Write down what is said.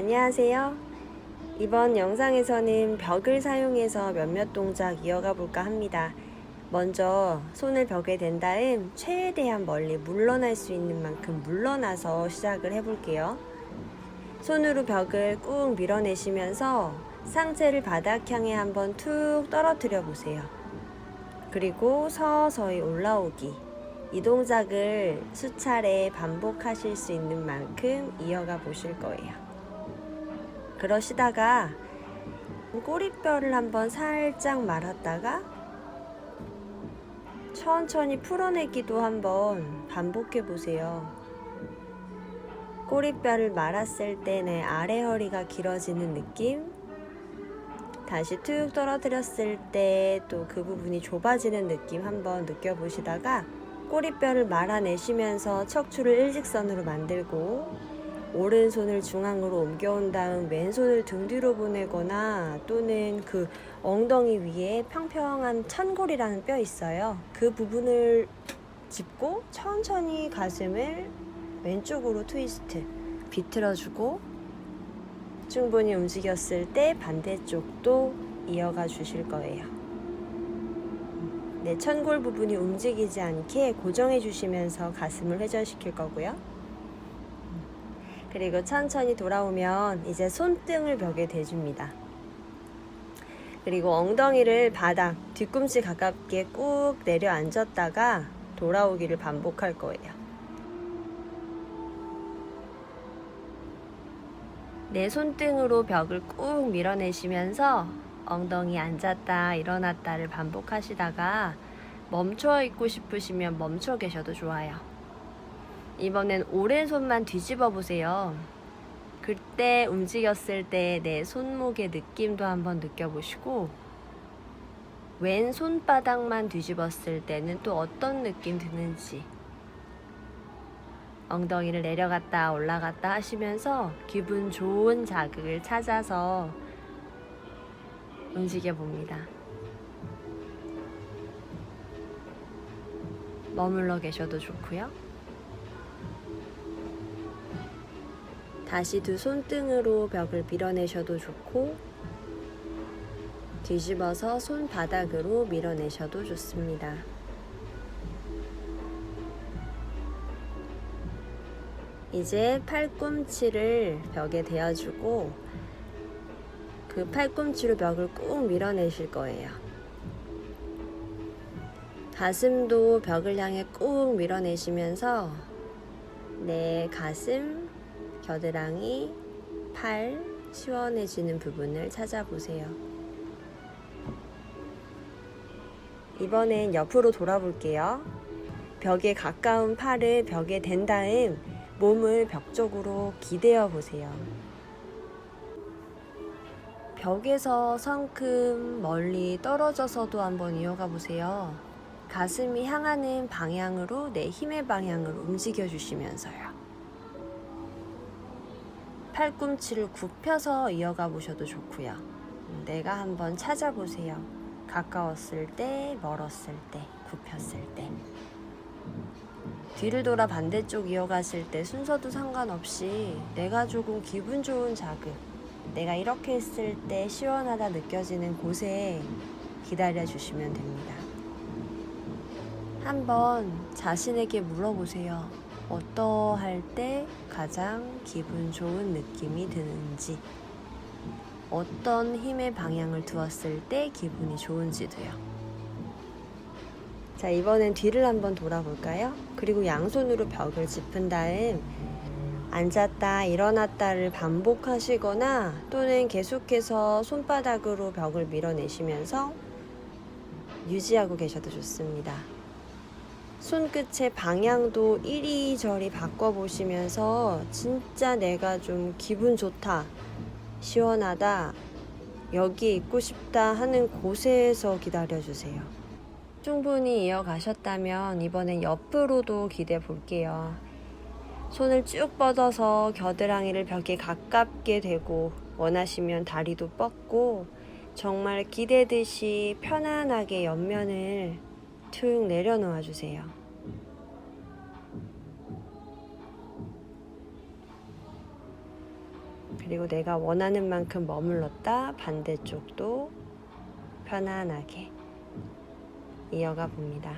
안녕하세요. 이번 영상에서는 벽을 사용해서 몇몇 동작 이어가 볼까 합니다. 먼저 손을 벽에 댄 다음 최대한 멀리 물러날 수 있는 만큼 물러나서 시작을 해볼게요. 손으로 벽을 꾹 밀어내시면서 상체를 바닥 향해 한번 툭 떨어뜨려 보세요. 그리고 서서히 올라오기. 이 동작을 수차례 반복하실 수 있는 만큼 이어가 보실 거예요. 그러시다가 꼬리뼈를 한번 살짝 말았다가 천천히 풀어내기도 한번 반복해 보세요. 꼬리뼈를 말았을 때내 아래 허리가 길어지는 느낌, 다시 툭 떨어뜨렸을 때 또 그 부분이 좁아지는 느낌 한번 느껴보시다가 꼬리뼈를 말아내시면서 척추를 일직선으로 만들고 오른손을 중앙으로 옮겨온 다음 왼손을 등 뒤로 보내거나 또는 그 엉덩이 위에 평평한 천골이라는 뼈 있어요. 그 부분을 짚고 천천히 가슴을 왼쪽으로 트위스트 비틀어주고 충분히 움직였을 때 반대쪽도 이어가 주실 거예요. 내 천골 부분이 움직이지 않게 고정해 주시면서 가슴을 회전시킬 거고요. 그리고 천천히 돌아오면 이제 손등을 벽에 대줍니다. 그리고 엉덩이를 바닥, 뒤꿈치 가깝게 꾹 내려앉았다가 돌아오기를 반복할 거예요. 내 손등으로 벽을 꾹 밀어내시면서 엉덩이 앉았다 일어났다를 반복하시다가 멈춰 있고 싶으시면 멈춰 계셔도 좋아요. 이번엔 오른손만 뒤집어 보세요. 그때 움직였을 때 내 손목의 느낌도 한번 느껴보시고 왼 손바닥만 뒤집었을 때는 또 어떤 느낌 드는지 엉덩이를 내려갔다 올라갔다 하시면서 기분 좋은 자극을 찾아서 움직여 봅니다. 머물러 계셔도 좋고요. 다시 두 손등으로 벽을 밀어내셔도 좋고 뒤집어서 손바닥으로 밀어내셔도 좋습니다. 이제 팔꿈치를 벽에 대어주고 그 팔꿈치로 벽을 꾹 밀어내실 거예요. 가슴도 벽을 향해 꾹 밀어내시면서 내 가슴, 겨드랑이, 팔 시원해지는 부분을 찾아보세요. 이번엔 옆으로 돌아볼게요. 벽에 가까운 팔을 벽에 댄 다음 몸을 벽 쪽으로 기대어 보세요. 벽에서 성큼 멀리 떨어져서도 한번 이어가 보세요. 가슴이 향하는 방향으로 내 힘의 방향으로 움직여 주시면서요. 팔꿈치를 굽혀서 이어가 보셔도 좋고요. 내가 한번 찾아보세요. 가까웠을 때, 멀었을 때, 굽혔을 때. 뒤를 돌아 반대쪽 이어갔을 때 순서도 상관없이 내가 조금 기분 좋은 자극, 내가 이렇게 했을 때 시원하다 느껴지는 곳에 기다려 주시면 됩니다. 한번 자신에게 물어보세요. 어떠할 때 가장 기분 좋은 느낌이 드는지, 어떤 힘의 방향을 두었을 때 기분이 좋은지도요. 자, 이번엔 뒤를 한번 돌아볼까요? 그리고 양손으로 벽을 짚은 다음 앉았다 일어났다를 반복하시거나 또는 계속해서 손바닥으로 벽을 밀어내시면서 유지하고 계셔도 좋습니다. 손끝의 방향도 이리저리 바꿔보시면서 진짜 내가 좀 기분 좋다, 시원하다, 여기에 있고 싶다 하는 곳에서 기다려주세요. 충분히 이어가셨다면 이번엔 옆으로도 기대 볼게요. 손을 쭉 뻗어서 겨드랑이를 벽에 가깝게 대고 원하시면 다리도 뻗고 정말 기대듯이 편안하게 옆면을 툭 내려놓아 주세요. 그리고 내가 원하는 만큼 머물렀다 반대쪽도 편안하게 이어가 봅니다.